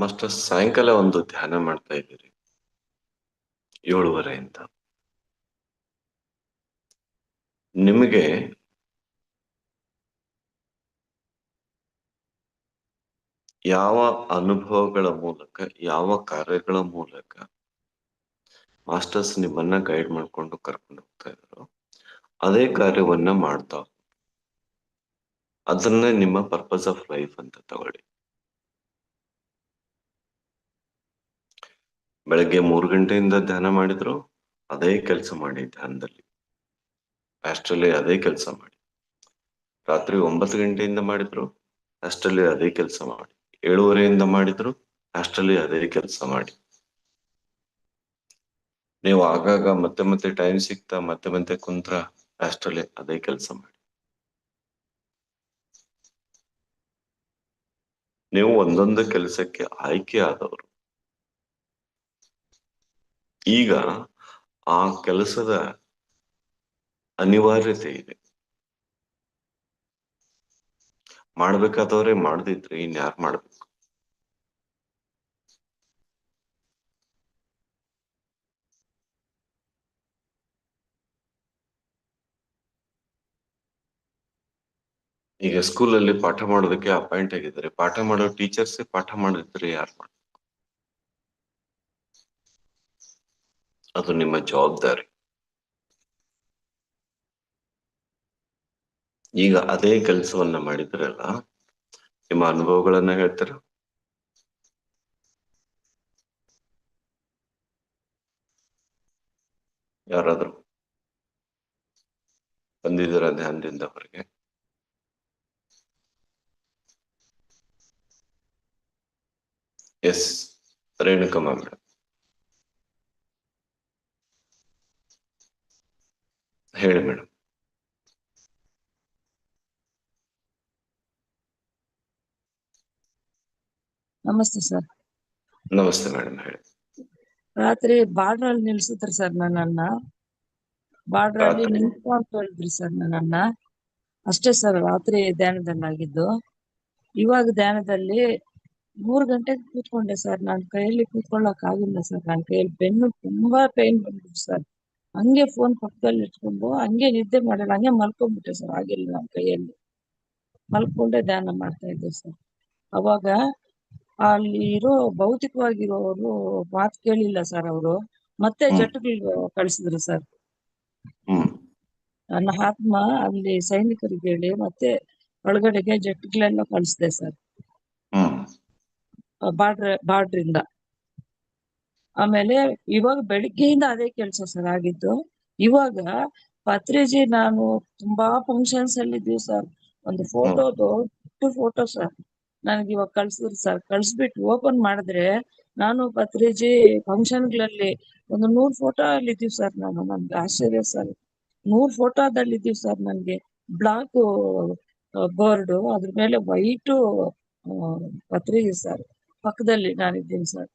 Master, ಸಾಯಂಕಾಲ ಒಂದು ಧ್ಯಾನ ಮಾಡ್ತಾ ಇದ್ದೀರಿ. ಏಳುವರೆಯಿಂದ ನಿಮಗೆ ಯಾವ ಅನುಭವಗಳ ಮೂಲಕ, ಯಾವ ಕಾರ್ಯಗಳ ಮೂಲಕ ಮಾಸ್ಟರ್ಸ್ ನಿಮ್ಮನ್ನ ಗೈಡ್ ಮಾಡ್ಕೊಂಡು ಕರ್ಕೊಂಡು ಹೋಗ್ತಾ ಇದ್ರು ಅದೇ ಕಾರ್ಯವನ್ನ ಮಾಡ್ತಾ ಅದನ್ನೇ ನಿಮ್ಮ ಪರ್ಪಸ್ ಆಫ್ ಲೈಫ್ ಅಂತ ತಗೊಳ್ಳಿ. ಬೆಳಗ್ಗೆ ಮೂರು ಗಂಟೆಯಿಂದ ಧ್ಯಾನ ಮಾಡಿದ್ರು, ಅದೇ ಕೆಲಸ ಮಾಡಿ ಧ್ಯಾನದಲ್ಲಿ. ಅಷ್ಟರಲ್ಲಿ ಅದೇ ಕೆಲಸ ಮಾಡಿ. ರಾತ್ರಿ ಒಂಬತ್ತು ಗಂಟೆಯಿಂದ ಮಾಡಿದ್ರು, ಅಷ್ಟರಲ್ಲಿ ಅದೇ ಕೆಲಸ ಮಾಡಿ. ಏಳುವರೆಯಿಂದ ಮಾಡಿದ್ರು, ಅಷ್ಟರಲ್ಲಿ ಅದೇ ಕೆಲಸ ಮಾಡಿ. ನೀವು ಆಗಾಗ ಮತ್ತೆ ಮತ್ತೆ ಟೈಮ್ ಸಿಗ್ತಾ, ಮತ್ತೆ ಮತ್ತೆ ಕುಂತ್ರ, ಅಷ್ಟರಲ್ಲಿ ಅದೇ ಕೆಲಸ ಮಾಡಿ. ನೀವು ಒಂದೊಂದು ಕೆಲಸಕ್ಕೆ ಆಯ್ಕೆ ಆದವರು ಈಗ ಆ ಕೆಲಸದ ಅನಿವಾರ್ಯತೆ ಇದೆ. ಮಾಡ್ಬೇಕಾದವ್ರೆ ಮಾಡದಿದ್ರೆ ಇನ್ಯಾರು ಮಾಡ್ಬೇಕು? ಈಗ ಸ್ಕೂಲಲ್ಲಿ ಪಾಠ ಮಾಡೋದಕ್ಕೆ ಅಪಾಯಿಂಟ್ ಆಗಿದ್ದಾರೆ. ಪಾಠ ಮಾಡೋ ಟೀಚರ್ಸ್ ಪಾಠ ಮಾಡಿದ್ರೆ ಯಾರು ಮಾಡ ಅದು ನಿಮ್ಮ ಜವಾಬ್ದಾರಿ. ಈಗ ಅದೇ ಕೆಲಸವನ್ನ ಮಾಡಿದ್ರಲ್ಲ, ನಿಮ್ಮ ಅನುಭವಗಳನ್ನ ಹೇಳ್ತೀರ? ಯಾರಾದ್ರು ಬಂದಿದ್ದೀರ ಧ್ಯಾನದಿಂದ ಅವರಿಗೆ? ಎಸ್ ರೇಣುಕಮ್ಮ ಮೇಡಮ್ ಹೇಳಿ ಮೇಡಮ್ ನಮಸ್ತೆ ಸರ್. ನಮಸ್ತೆ ಮೇಡಮ್ ಹೇಳಿ. ರಾತ್ರಿ ಬಾರ್ಡರ್ ಅಲ್ಲಿ ನಿಲ್ಸಿದ್ರಿ ಸರ್ ನನ್ನನ್ನ. ಬಾರ್ಡರ್ ಅಲ್ಲಿ ನಿಂತ್ಕೊಂತ ಅಂತ ಹೇಳಿದ್ರಿ ಸರ್ ನನ್ನನ್ನ. ಅಷ್ಟೇ ಸರ್ ರಾತ್ರಿ ಧ್ಯಾನದಲ್ಲಾಗಿದ್ದು. ಇವಾಗ ಧ್ಯಾನದಲ್ಲಿ ಮೂರು ಗಂಟೆಗೆ ಕೂತ್ಕೊಂಡೆ ಸರ್. ನನ್ನ ಕೈಯಲ್ಲಿ ಕೂತ್ಕೊಳ್ಳಕ್ ಆಗಿಲ್ಲ ಸರ್. ನನ್ನ ಕೈಯಲ್ಲಿ ಬೆನ್ನು ತುಂಬಾ ಪೇನ್ ಬಂದ್ಬಿಟ್ಟು ಸರ್. ಹಂಗೆ ಫೋನ್ ಪಕ್ಕದಲ್ಲಿ ಇಟ್ಕೊಂಡು ಹಂಗೆ ನಿದ್ದೆ ಮಾಡಲ್ಲ ಹಂಗೆ ಮಲ್ಕೊಂಡ್ಬಿಟ್ಟೆ ಸರ್ ಆಗಿಲ್ಲ ನಮ್ಮ ಕೈಯಲ್ಲಿ. ಮಲ್ಕೊಂಡೆ ಧ್ಯಾನ ಮಾಡ್ತಾ ಇದ್ದೆ ಸರ್ ಅವಾಗ ಅಲ್ಲಿ ಇರೋ ಭೌತಿಕವಾಗಿರೋರು ಮಾತು ಕೇಳಿಲ್ಲ ಸರ್ ಅವರು. ಮತ್ತೆ ಜಟ್ಗಳು ಜಟ್ಟುಗಳು ಕಳಿಸಿದ್ರು ಸರ್ ನನ್ನ ಆತ್ಮ ಅಲ್ಲಿ ಸೈನಿಕರಿಗೆ ಹೇಳಿ ಮತ್ತೆ ಒಳಗಡೆಗೆ ಜಟ್ಟುಗಳೆಲ್ಲ ಕಳಿಸ್ದೆ ಸರ್ ಬಾರ್ಡ್ರ್ ಬಾರ್ಡ್ರಿಂದ. ಆಮೇಲೆ ಇವಾಗ ಬೆಳಿಗ್ಗೆಯಿಂದ ಅದೇ ಕೆಲಸ ಸರ್ ಆಗಿದ್ದು. ಇವಾಗ ಪತ್ರಿಜಿ ನಾನು ತುಂಬಾ ಫಂಕ್ಷನ್ಸ್ ಅಲ್ಲಿ ಇದ್ದೀವಿ ಸರ್. ಒಂದು ಫೋಟೋ ದೊಡ್ಡ ಫೋಟೋ ಸರ್. ನನಗೆ ಇವಾಗ ಕಳ್ಸಿದ್ರು ಸರ್. ಕಳ್ಸ್ಬಿಟ್ಟು ಓಪನ್ ಮಾಡಿದ್ರೆ ನಾನು ಪತ್ರಿಜಿ ಫಂಕ್ಷನ್ಗಳಲ್ಲಿ ಒಂದು ನೂರ್ ಫೋಟೋ ಅಲ್ಲಿ ಇದ್ದೀವಿ ಸರ್ ನಾನು. ನನ್ಗೆ ಆಶ್ಚರ್ಯ ಸರ್. ನೂರ್ ಫೋಟೋದಲ್ಲಿ ಇದ್ದೀವಿ ಸರ್ ನನ್ಗೆ. ಬ್ಲಾಕ್ ಬೋರ್ಡ್ ಅದ್ರ ಮೇಲೆ ವೈಟು ಪತ್ರಿಜಿ ಸರ್. ಪಕ್ಕದಲ್ಲಿ ನಾನಿದ್ದೀನಿ ಸರ್.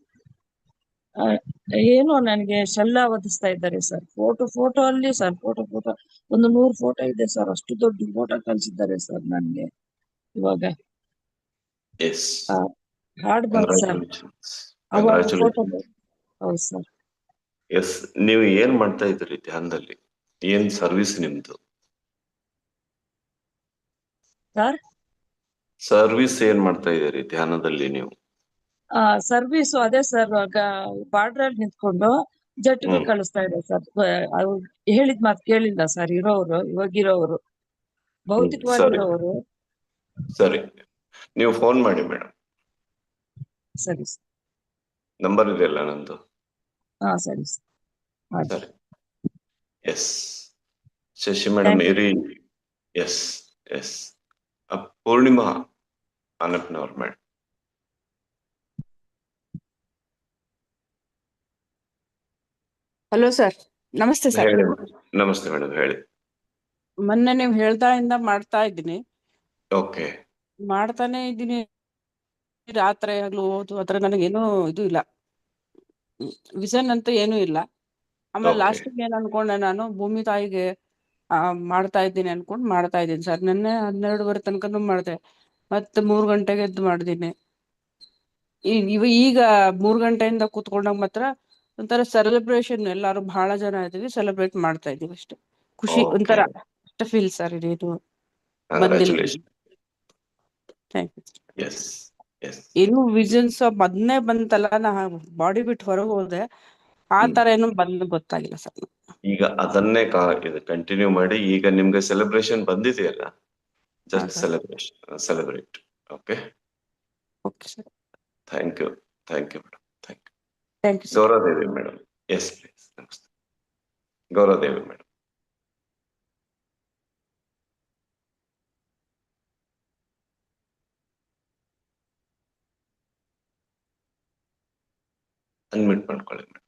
ಏನೋ ನನಗೆ ಶೆಲ್ಲ ಒದಿಸ್ತಾ ಇದ್ದಾರೆ ಸರ್ ಫೋಟೋ ಫೋಟೋ ಅಲ್ಲಿ ಸರ್ ಫೋಟೋ ಫೋಟೋ ಒಂದು ನೂರು ಫೋಟೋ ಇದೆ ಸರ್ ಅಷ್ಟು ದೊಡ್ಡ ಫೋಟೋ ಕಳ್ಸಿದ್ದಾರೆ ಸರ್ ನನ್ಗೆ ಇವಾಗ. ಹಾಡ್ ಬರ್ತಾರೆ ಸರ್ ಹೌದು ಸರ್ ಎಸ್ ನೀವು ಏನ್ ಮಾಡ್ತಾ ಇದ್ರಿ ಧ್ಯಾನದಲ್ಲಿ? ಏನ್ ಸರ್ವಿಸ್ ನಿಮ್ದು? ಸರ್ ಸರ್ವಿಸ್ ಏನ್ ಮಾಡ್ತಾ ಇದ್ದೀರಿ ಧ್ಯಾನದಲ್ಲಿ ನೀವು? ಸರ್ವಿಸ್ ಅದೇ ಸರ್ ಬಾರ್ಡರ್ ಅಲ್ಲಿ ನಿಂತ್ಕೊಂಡು ಜಟ್ ಕಳಿಸ್ತಾ ಇದೆ ಸರ್ ಅವ್ರು ಹೇಳಿದ್ ಮಾತು ಕೇಳಿಲ್ಲ ಸರ್ ಇರೋರು ಇವಾಗಿರೋರು ಭೌತಿಕವಾಗಿರೋರು ಸರಿ. ನೀವು ಫೋನ್ ಮಾಡಿ ಮೇಡಮ್ ಸರಿ ನಂಬರ್ ಇದೆಯಲ್ಲ ನಂದು. ಹಾ ಸರಿ ಸರ್. ಎಸ್ ಶಶಿ ಮೇಡಮ್ ಏರಿ. ಇರಿ ಎಸ್ ಎಸ್ ಪೂರ್ಣಿಮಾ ಅನಪ್ನವ್ರ ಮೇಡಮ್ ಹಲೋ ಸರ್ ನಮಸ್ತೆ ಸರ್. ನಮಸ್ತೆ ಮೇಡಮ್ ಹೇಳಿ. ಮೊನ್ನೆ ನೀವು ಹೇಳ್ತಾ ಇಂದ ಮಾಡ್ತಾ ಇದ್ದೀನಿ. ಓಕೆ. ಮಾಡ್ತಾನೆ ಇದ್ದೀನಿ. ರಾತ್ರಿ ಆಗ್ಲು ಓದು ಅದ್ರ ನನಗೇನು ಇದು ಇಲ್ಲ. ವಿಷನ್ ಅಂತ ಏನೂ ಇಲ್ಲ. ಆಮೇಲೆ. ಲಾಸ್ಟ್ ಏನ್ ಅನ್ಕೊಂಡೆ ನಾನು ಭೂಮಿ ತಾಯಿಗೆ ಆ ಮಾಡ್ತಾ ಇದ್ದೀನಿ ಅನ್ಕೊಂಡು ಮಾಡ್ತಾ ಇದ್ದೀನಿ ಸರ್. ನಿನ್ನೆ ಹನ್ನೆರಡುವರೆ ತನಕನೂ ಮಾಡ್ದೆ. ಮತ್ತೆ ಮೂರ್ ಗಂಟೆಗೆ ಎದ್ದು ಮಾಡಿದ್ದೀನಿ ಈ- ಇವ ಈಗ ಮೂರ್ ಗಂಟೆಯಿಂದ ಕೂತ್ಕೊಂಡಾಗ ಮಾತ್ರ ಒಂಥರ ಸೆಲೆಬ್ರೇಷನ್ ಎಲ್ಲಾರು ಬಹಳ ಜನ ಇದೀವಿ ಸೆಲೆಬ್ರೇಟ್ ಮಾಡ್ತಾ ಇದೀವಿ ಅಷ್ಟೇ. ಖುಷಿ. ಒಂಥರ ಅಷ್ಟ ಫೀಲ್ ಸರ್ ಇದು ಬಂದಿಲ್ಲ. ಏನು ವಿಷನ್ಸ್ ಮೊದ್ನೇ ಬಂತಲ್ಲ ನಾ ಬಾಡಿ ಬಿಟ್ಟು ಹೊರಗೆ ಹೋದೆ. ಆ ತರ ಏನು ಬಂದ್ ಗೊತ್ತಾಗಿಲ್ಲ ಸರ್ ಈಗ ಅದನ್ನೇ ಕಂಟಿನ್ಯೂ ಮಾಡಿ ಈಗ ನಿಮ್ಗೆ ಸೆಲೆಬ್ರೇಷನ್ ಬಂದಿದೆಯಲ್ಲ? Just celebration celebrate okay okay sir thank you thank you madam thank you thank you sir Gauravadevi madam yes please ನಮಸ್ತೆ ಗೌರವದೇವಿ ಮೇಡಮ್ ಅನ್ಮಿಟ್ ಮಾಡ್ಕೊಳ್ಳಿ ಮೇಡಮ್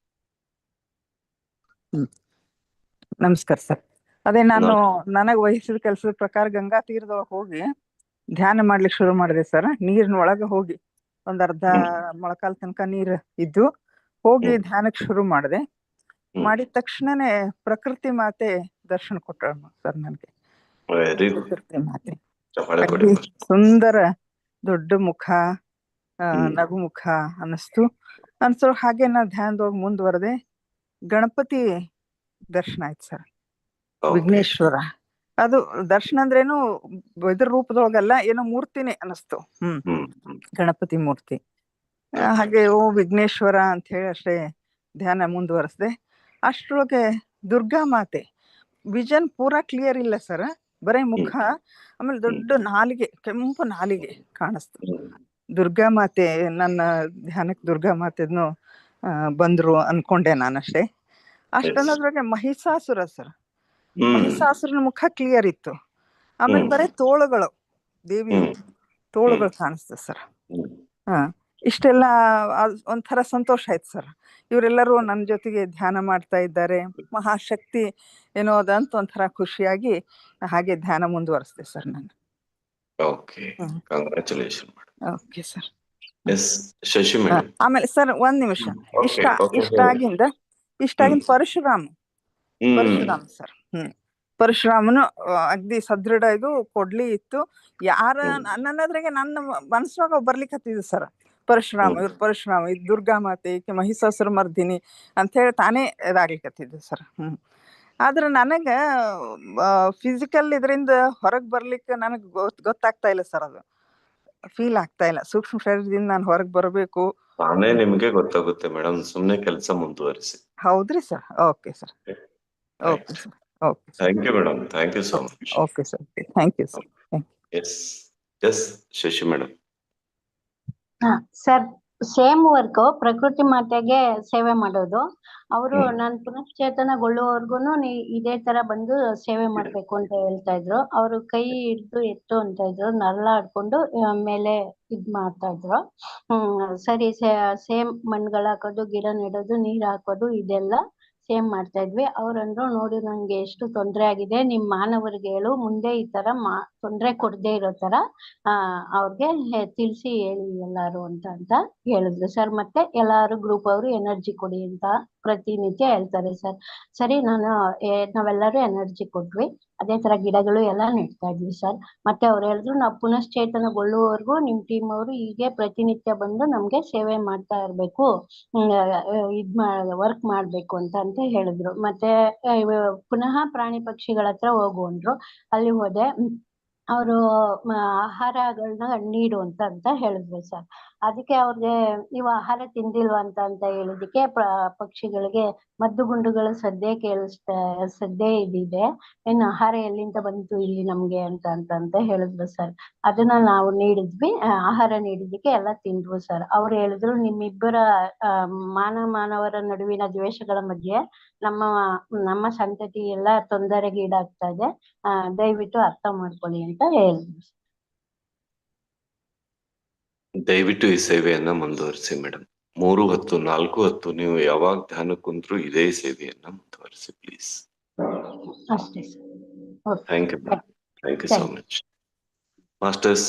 ನಮಸ್ಕಾರ ಸರ್ ಅದೇ ನಾನು ನನಗ್ ವಹಿಸಿದ ಕೆಲಸದ ಪ್ರಕಾರ ಗಂಗಾ ತೀರದೊಳಗೆ ಹೋಗಿ ಧ್ಯಾನ ಮಾಡ್ಲಿಕ್ಕೆ ಶುರು ಮಾಡಿದೆ ಸರ್ ನೀರಿನ ಒಳಗೆ ಹೋಗಿ ಒಂದ್ ಅರ್ಧ ಮೊಳಕಾಲ್ ತನಕ ನೀರ್ ಇದ್ದು ಹೋಗಿ. ಧ್ಯಾನಕ್ಕೆ ಶುರು ಮಾಡಿದೆ. ಮಾಡಿದ ತಕ್ಷಣನೇ ಪ್ರಕೃತಿ ಮಾತೆ ದರ್ಶನ ಕೊಟ್ಟಳು ಸರ್ ನನಗೆ. ಪ್ರಕೃತಿ ಮಾತೆ. ಸುಂದರ ದೊಡ್ಡ ಮುಖ ನಗು ಮುಖ ಅನ್ನಿಸ್ತು. ಅನ್ಸೋ ಹಾಗೆ ನಾ ಧ್ಯಾನದೊಳಗೆ ಮುಂದುವರೆದೆ. ಗಣಪತಿ ದರ್ಶನ ಆಯ್ತು ಸರ್. ವಿಘ್ನೇಶ್ವರ. ಅದು ದರ್ಶನ ಅಂದ್ರೇನು ಇದ್ರ ರೂಪದೊಳಗಲ್ಲ ಏನೋ ಮೂರ್ತಿನೇ ಅನಿಸ್ತು ಹ್ಮ್. ಗಣಪತಿ ಮೂರ್ತಿ. ಹಾಗೆ ಓ ವಿಘ್ನೇಶ್ವರ ಅಂತ ಹೇಳಿ ಅಷ್ಟೇ ಧ್ಯಾನ ಮುಂದುವರೆಸಿದೆ. ಅಷ್ಟರೊಳಗೆ ದುರ್ಗಾ ಮಾತೆ. ವಿಜನ್ ಪೂರ ಕ್ಲಿಯರ್ ಇಲ್ಲ ಸರ್ ಬರೇ ಮುಖ ಆಮೇಲೆ ದೊಡ್ಡ ನಾಲಿಗೆ ಕೆಂಪು ನಾಲಿಗೆ ಕಾಣಿಸ್ತು. ದುರ್ಗಾ ಮಾತೆ ನನ್ನ ಧ್ಯಾನಕ್ಕೆ ದುರ್ಗಾ ಮಾತೆದ್ನು ಬಂದ್ರು ಅನ್ಕೊಂಡೆ ನಾನಷ್ಟೇ. ಅಷ್ಟನ್ನೋದ್ರಾಗೆ ಮಹಿಷಾಸುರ ಸರ್ ಮಹಿಷಾಸುರನ ಮುಖ ಕ್ಲಿಯರ್ ಇತ್ತು. ಆಮೇಲೆ ಬರೀ ತೋಳುಗಳು ದೇವಿ ತೋಳುಗಳು ಕಾಣಿಸ್ತು ಸರ್. ಹಾ. ಇಷ್ಟೆಲ್ಲ ಒಂಥರ ಸಂತೋಷ ಆಯ್ತು ಸರ್. ಇವರೆಲ್ಲರೂ ನನ್ನ ಜೊತೆಗೆ ಧ್ಯಾನ ಮಾಡ್ತಾ ಇದ್ದಾರೆ. ಮಹಾಶಕ್ತಿ ಏನೋ ಅದಂತ ಒಂಥರ ಖುಷಿಯಾಗಿ ಹಾಗೆ ಧ್ಯಾನ ಮುಂದುವರಿಸಿದೆ ಸರ್ ನಾನು. ಓಕೆ. ಸರ್. ಆಮೇಲೆ ಸರ್ ಒಂದ್ ನಿಮಿಷ. ಇಷ್ಟ ಇಷ್ಟ ಆಗಿಂದ ಇಷ್ಟಾಗಿಂದ ಇಷ್ಟಾಗಿಂದ ಪರಶುರಾಮ್. ಪರಶುರಾಮ್ ಸರ್. ಹ್ಮ್. ಪರಶುರಾಮನು ಅಗ್ದಿ ಸದೃಢ ಇದು ಕೊಡ್ಲಿ ಇತ್ತು. ಯಾರ. ನನ್ನದ್ರಾಗೆ ನನ್ನ ಮನಸ್ಸಾಗ ಬರ್ಲಿಕ್ಕೆ ಹತ್ತಿದ್ದು ಸರ್. ಪರಶುರಾಮ ಇವ್ರ ಪರಶುರಾಮ ಇದು ದುರ್ಗಾ ಮಾತೆ ಈಕೆ ಮಹಿಷಾಸುರ ಮರ್ದಿನಿ ಅಂತ ಹೇಳಿ ತಾನೇ ಇದಾಗ್ಲಿಕ್ಕೆ ಹತ್ತಿದ್ದು ಸರ್. ಹ್ಮ್. ಆದ್ರೆ ನನಗ ಫಿಸಿಕಲ್ ಇದರಿಂದ ಹೊರಗ್ ಬರ್ಲಿಕ್ಕೆ ನನಗ್ ಗೊತ್ ಗೊತ್ತಾಗ್ತಾ ಇಲ್ಲ ಸರ್ ಅದು. ಫೀಲ್ ಆಗ್ತಾ ಇಲ್ಲ. ಸೂಕ್ಷ್ಮ ಶರೀರದಿಂದ ನಾನು ಹೊರಗ್ ಬರಬೇಕು. ತಾನೇ ನಿಮ್ಗೆ ಗೊತ್ತಾಗುತ್ತೆ ಮೇಡಮ್. ಸುಮ್ನೆ ಕೆಲಸ ಮುಂದುವರಿಸಿ. ಹೌದ್ರಿ sir. Okay sir. Okay sir. Okay thank you madam. Thank you so much okay sir. Thank you sir. Yes yes Shashi madam. Sir same work ಪ್ರಕೃತಿ ಮಾತೆಗೆ ಸೇವೆ ಮಾಡೋದು. ಅವರು ನಾನು ನೀ ಇದೇ ತರ ಬಂದು ಸೇವೆ ಮಾಡ್ಬೇಕು ಅಂತ ಹೇಳ್ತಾ ಇದ್ರು. ಅವರು ಕೈ ಹಿಡ್ದು ಎತ್ತು ಅಂತ ಇದ್ರು. ನರಳಾಡ್ಕೊಂಡು ಮೇಲೆ ಇದ್ ಮಾಡ್ತಾ ಇದ್ರು. ಹ್ಮ್ ಸರಿ ಸೇಮ್ ಮಣ್ಗಳ ಹಾಕೋದು ಗಿಡ ನೆಡೋದು ನೀರ್ ಹಾಕೋದು ಇದೆಲ್ಲ ಸೇಮ್ ಮಾಡ್ತಾ ಇದ್ವಿ. ಅವ್ರಂದ್ರು ನೋಡಿ ನಂಗೆ ಎಷ್ಟು ತೊಂದ್ರೆ ಆಗಿದೆ, ನಿಮ್ ಮಾನವರಿಗೆ ಹೇಳು, ಮುಂದೆ ಈ ತರ ಮಾ, ತೊಂದ್ರೆ ಕೊಡದೆ ಇರೋ ತರ, ಆ, ಅವ್ರಿಗೆ ತಿಳ್ಸಿ ಹೇಳಿ ಎಲ್ಲಾರು ಅಂತ ಅಂತ ಹೇಳಿದ್ರು. ಸರ್ ಮತ್ತೆ ಎಲ್ಲಾರು ಗ್ರೂಪ್ ಅವರು ಎನರ್ಜಿ ಕೊಡಿ ಅಂತ ಪ್ರತಿನಿತ್ಯ ಹೇಳ್ತಾರೆ ಸರ್. ಸರಿ, ನಾನು ನಾವೆಲ್ಲರೂ ಎನರ್ಜಿ ಕೊಟ್ವಿ. ಅದೇ ತರ ಗಿಡಗಳು ಎಲ್ಲ ನೆಡ್ತಾ ಇದ್ವಿ ಸರ್. ಮತ್ತೆ ಅವ್ರು ಹೇಳಿದ್ರು, ನಾವು ಪುನಶ್ಚೇತನಗೊಳ್ಳುವವರೆಗೂ ನಿಮ್ ಟೀಮ್ ಅವರು ಹೀಗೆ ಪ್ರತಿನಿತ್ಯ ಬಂದು ನಮ್ಗೆ ಸೇವೆ ಮಾಡ್ತಾ ಇರ್ಬೇಕು. ಇದ್ ವರ್ಕ್ ಮಾಡ್ಬೇಕು ಅಂತ ಅಂತ ಹೇಳಿದ್ರು. ಮತ್ತೆ ಪುನಃ ಪ್ರಾಣಿ ಪಕ್ಷಿಗಳ ಹತ್ರ ಹೋಗುವಂದ್ರು ಅಲ್ಲಿ ಹೋದೆ. ಅವರು ಆಹಾರಗಳನ್ನ ನೀಡು ಅಂತ ಅಂತ ಹೇಳಿದ್ರು ಸರ್. ಅದಕ್ಕೆ ಅವ್ರಿಗೆ ನೀವು ಆಹಾರ ತಿಂದಿಲ್ವಾ ಅಂತ ಅಂತ ಹೇಳಿದಕ್ಕೆ ಪ- ಪಕ್ಷಿಗಳಿಗೆ ಮದ್ದು ಗುಂಡುಗಳು ಸದ್ದೆ ಕೇಳಿಸ್ತಾ ಸದ್ದೆ ಇದಿದೆ. ಇನ್ನು ಆಹಾರ ಎಲ್ಲಿಂದ ಬಂತು ಇಲ್ಲಿ ನಮ್ಗೆ ಅಂತ ಅಂತ ಅಂತ ಹೇಳಿದ್ರು ಸರ್ ಅದನ್ನ ನಾವು ನೀಡಿದ್ವಿ ಆಹಾರ ನೀಡಿದಕ್ಕೆ ಎಲ್ಲ ತಿಂದ್ವು ಸರ್ ಅವ್ರು ಹೇಳಿದ್ರು ನಿಮ್ಮಿಬ್ಬರ ಆ, ಮಾನವ ಮಾನವರ ನಡುವಿನ ದ್ವೇಷಗಳ ಮಧ್ಯೆ ನಮ್ಮ ನಮ್ಮ ಸಂತತಿ ಎಲ್ಲ ತೊಂದರೆಗೀಡಾಗ್ತಾ ಇದೆ. ದಯವಿಟ್ಟು ಅರ್ಥ ಮಾಡ್ಕೊಳ್ಳಿ ಅಂತ ಹೇಳಿದ್ರು ದಯವಿಟ್ಟು ಈ ಸೇವೆಯನ್ನ ಮುಂದುವರಿಸಿ ಮೇಡಮ್ ಮೂರು ಹತ್ತು ನಾಲ್ಕು ಹತ್ತು ನೀವು ಯಾವಾಗ ಧ್ಯಾನ ಕುಂತ್ರು ಇದೇ ಸೇವೆಯನ್ನ ಮುಂದುವರಿಸಿ please thank you thank you so much masters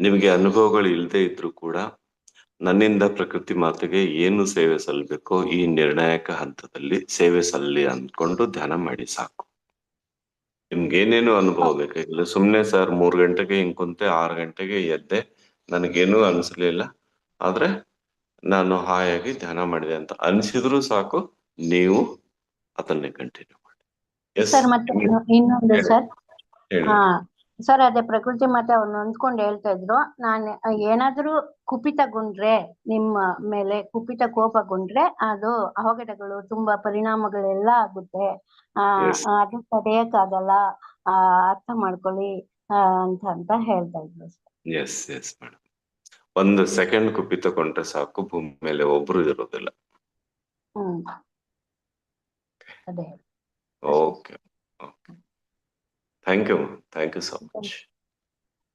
ನಿಮಗೆ ಅನುಭವಗಳು ಇಲ್ಲದೆ ಇದ್ರೂ ಕೂಡ ನನ್ನಿಂದ ಪ್ರಕೃತಿ ಮಾತೆಗೆ ಏನು ಸೇವೆ ಸಲ್ಲಬೇಕೋ ಈ ನಿರ್ಣಾಯಕ ಹಂತದಲ್ಲಿ ಸೇವೆ ಸಲ್ಲಿ ಅಂದ್ಕೊಂಡು ಧ್ಯಾನ ಮಾಡಿ ಸಾಕು. ನಿಮ್ಗೆ ಏನೇನು ಅನುಭವ ಬೇಕಾಗಿಲ್ಲ ಸುಮ್ನೆ ಸರ್ ಮೂರ್ ಗಂಟೆಗೆ ಹಿಂಗ್ ಕುಂತೆ ಆರು ಗಂಟೆಗೆ ಎದ್ದೆ ನನಗೇನು ಅನ್ಸ್ಲಿಲ್ಲ. ಆದ್ರೆ ನಾನು ಹಾಯಾಗಿ ಧ್ಯಾನ ಮಾಡಿದೆ ಅಂತ ಅನಿಸಿದ್ರು ಸಾಕು ನೀವು ಅದನ್ನೇ ಕಂಟಿನ್ಯೂ ಮಾಡಿ. ಸರ್ ಮತ್ತೆ ಇನ್ನೊಂದು ಸರ್. ಸರ್ ಅದೇ ಪ್ರಕೃತಿ ಮತ್ತೆ ಅವ್ರು ನೊಂದ್ಕೊಂಡು ಹೇಳ್ತಾ ಇದ್ರು. ನಾನ್ ಏನಾದ್ರೂ ಕುಪಿತಗೊಂಡ್ರೆ ನಿಮ್ಮ ಮೇಲೆ ಕುಪಿತ ಕೋಪಗೊಂಡ್ರೆ ಅದು ಅವಘಡಗಳು ತುಂಬಾ ಪರಿಣಾಮಗಳೆಲ್ಲ ಆಗುತ್ತೆ. ಆ ಅದು ತಡೆಯಕ್ಕಾಗಲ್ಲ. ಆ ಅರ್ಥ ಮಾಡ್ಕೊಳ್ಳಿ ಅಂತ ಅಂತ ಹೇಳ್ತಾ ಇದ್ರು ಸರ್. ಎಸ್ ಎಸ್ ಮೇಡಮ್ ಒಂದು ಸೆಕೆಂಡ್ ಕುಪಿತಗೊಂಡ್ರೆ ಸಾಕು ಭೂಮಿ ಮೇಲೆ ಒಬ್ರು ಇರೋದಿಲ್ಲ. Okay okay thank you thank you so much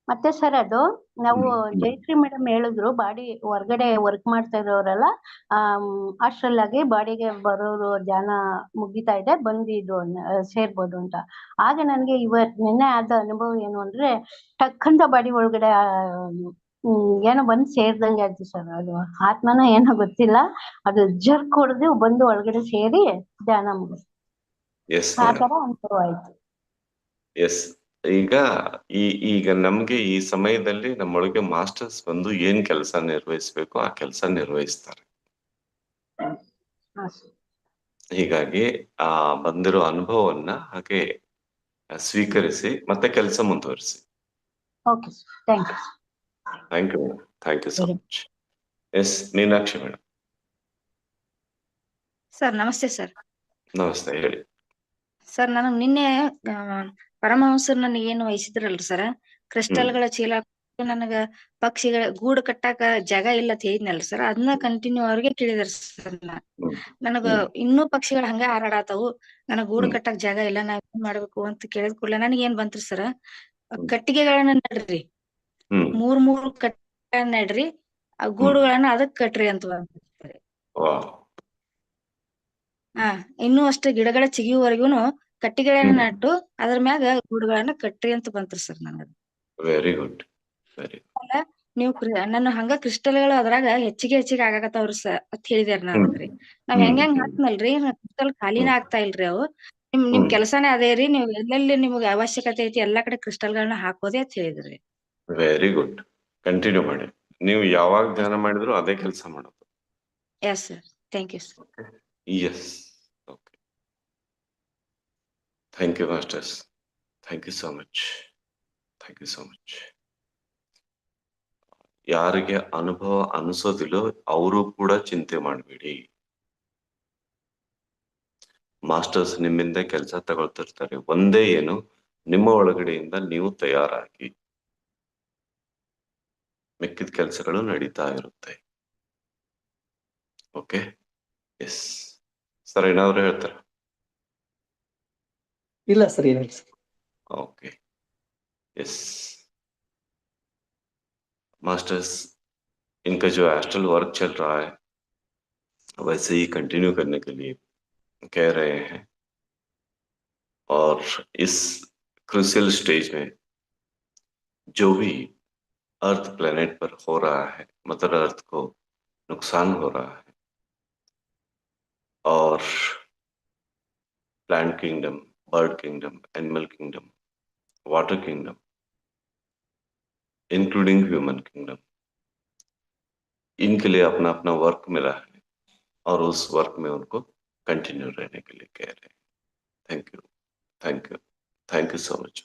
ಮತ್ತೆ ಸರ್ ಅದು ನಾವು. ಜಯಶ್ರೀ ಮೇಡಮ್ ಹೇಳಿದ್ರು ಬಾಡಿ ಹೊರ್ಗಡೆ ವರ್ಕ್ ಮಾಡ್ತಾ ಇರೋರೆಲ್ಲ ಹಾಸ್ಟೆಲ್ ಆಗಿ ಬಾಡಿಗೆ ಬರೋರು ಧ್ಯಾನ ಮುಗಿತಾ ಇದೆ ಬಂದು ಇದು ಅನ್ನ- ಸೇರ್ಬೋದು ಅಂತ. ಆಗ ನನ್ಗೆ ಇವತ್ ನಿನ್ನೆ ಆದ ಅನುಭವ ಏನು ಅಂದ್ರೆ ಟಕ್ ಅಂತ ಬಾಡಿ ಒಳಗಡೆ ಏನೋ ಬಂದ್ ಸೇರ್ದಂಗೆ ಆಯ್ತು ಸರ್ ಅದು ಆತ್ಮನ ಏನೋ ಗೊತ್ತಿಲ್ಲ ಅದು ಜರ್ಕ್ ಹೊಡೆದು ಬಂದು ಒಳಗಡೆ ಸೇರಿ ಧ್ಯಾನ ಮುಗಿಸ್ ಎಸ್ ಆ ತರ ಅನುಭವ ಆಯ್ತು. ಎಸ್ ಈಗ ಈ ಈಗ ನಮ್ಗೆ ಈ ಸಮಯದಲ್ಲಿ ನಮ್ಮೊಳಗೆ ಮಾಸ್ಟರ್ಸ್ ಬಂದು ಏನ್ ಕೆಲಸ ನಿರ್ವಹಿಸ್ಬೇಕು ಆ ಕೆಲಸ ನಿರ್ವಹಿಸ್ತಾರೆ. ಹೀಗಾಗಿ ಆ ಬಂದಿರೋ ಅನುಭವವನ್ನ ಹಾಗೆ ಸ್ವೀಕರಿಸಿ ಮತ್ತೆ ಕೆಲಸ ಮುಂದುವರಿಸಿ. Okay sir. Thank you thank you madam thank you so much yes Meenakshi madam sir ನಮಸ್ತೆ ಸರ್ ನಮಸ್ತೆ ಹೇಳಿ. ಸರ್ ನಾನು ನಿನ್ನೆ ಪರಮಹಂಸರು ನನಗೆ ಏನು ವಹಿಸಿದ್ರಲ್ರಿ ಸರ್ ಕ್ರಿಸ್ಟಲ್ಗಳ ಚೀಲ ನನಗ ಪಕ್ಷಿಗಳ ಗೂಡು ಕಟ್ಟಾಕ ಜಾಗ ಇಲ್ಲ ಅಂತ ಸರ್ ಅದನ್ನ ಕಂಟಿನ್ಯೂ ಅವ್ರಿಗೆ ಕೇಳಿದಾರ ಸರ್. ನನಗ ಇನ್ನು ಪಕ್ಷಿಗಳು ಹಂಗ ಹಾರಾಡತಾವು. ನನಗ ಗೂಡು. ಕಟ್ಟಾಕ ಜಾಗ ಇಲ್ಲ ನಾವ್ ಏನ್ ಮಾಡ್ಬೇಕು ಅಂತ ಕೇಳಿದ ಕೂಡಲೇ ನನಗ ಏನ್ ಬಂತ್ರಿ ಸರ್. ಕಟ್ಟಿಗೆಗಳನ್ನ ನಡ್ರಿ. ಮೂರ್ ಮೂರ್ ಕಟ್ಟಿಗೆಗಳನ್ನ ನಡ್ರಿ. ಆ ಗೂಡುಗಳನ್ನ ಅದಕ್ ಕಟ್ರಿ ಅಂತ ಹಾ ಇನ್ನೂ ಅಷ್ಟ ಗಿಡಗಳ ಚಿಗಿಯುವವರೆಗೂನು ಕಟ್ಟಿಗೆಗಳನ್ನ. ನಟ್ಟು ಅದ್ರ ಮ್ಯಾಗ ಗೂಡುಗಳನ್ನ ಕಟ್ಟ್ರಿ ಅಂತ ಬಂತ್ರಿ ಸರ್ ನನಗ. ವೆರಿ ಗುಡ್ ವೆರಿ ನೀವು ನನ್ನ ಹಂಗ ಕ್ರಿಸ್ಟಲ್ಗಳು ಅದ್ರಾಗ ಹೆಚ್ಚಿಗೆ ಹೆಚ್ಚಿಗೆ ಆಗಾಕತ್ತಾವ್ರಿ ಸರ್ ಅಂತ ಹೇಳಿದ್ಯಾರ ಹ್ಮ್. ನನಗ್ರಿ ನಾವ್ ಹೆಂಗ ಹೆಂಗ್. ಹಾಕ್ನಲ್ರಿ? ಕ್ರಿಸ್ಟಲ್ ಖಾಲಿನ. ಆಗ್ತಾ ಇಲ್ರಿ ಅವು. ನಿಮ್ ನಿಮ್. ಕೆಲಸನೇ ಅದೇ ರೀ ನೀವ್ ಎಲ್ಲೆಲ್ಲಿ ನಿಮ್ಗೆ ಅವಶ್ಯಕತೆ ಐತಿ ಎಲ್ಲಾ ಕಡೆ ಕ್ರಿಸ್ಟಲ್ಗಳನ್ನ ಹಾಕೋದೇ ಅಂತ ಹೇಳಿದ್ರಿ. ವೆರಿ ಗುಡ್ ಕಂಟಿನ್ಯೂ ಮಾಡಿ. ನೀವು ಯಾವಾಗ ಧ್ಯಾನ ಮಾಡಿದ್ರು ಅದೇ ಕೆಲಸ ಮಾಡೋದು. Yes sir thank you sir yes thank you masters thank you so much thank you so much ಯಾರಿಗೆ ಅನುಭವ ಅನಿಸೋದಿಲ್ಲೋ ಅವರು ಕೂಡ ಚಿಂತೆ ಮಾಡಬೇಡಿ. ಮಾಸ್ಟರ್ಸ್ ನಿಮ್ಮಿಂದ ಕೆಲಸ ತಗೊಳ್ತಿರ್ತಾರೆ ಒಂದೇ ಏನು, ನಿಮ್ಮ ಒಳಗಡೆಯಿಂದ ನೀವು ತಯಾರಾಗಿ. ಮಿಕ್ಕಿದ ಕೆಲಸಗಳು ನಡೀತಾ ಇರುತ್ತೆ. ಓಕೆ ಎಸ್ ಸರ್, ಏನಾದ್ರು ಹೇಳ್ತಾರೆ? ಇಲ್ಲ ಸರ್ ಏನಿಲ್ಲ ಸರ್ ओके यस मास्टर्स इनका जो एस्ट्रल वर्क चल रहा है वैसे ही कंटिन्यू करने के लिए कह रहे हैं और इस क्रूसियल स्टेज में जो भी अर्थ प्लेनेट पर हो रहा है मदर अर्थ को नुकसान हो रहा है और plant kingdom bird kingdom animal kingdom water kingdom including human kingdom इनके लिए अपना अपना वर्क मिला है और उस वर्क में उनको कंटिन्यू रहने के लिए कह रहे हैं। Thank you thank you thank you so much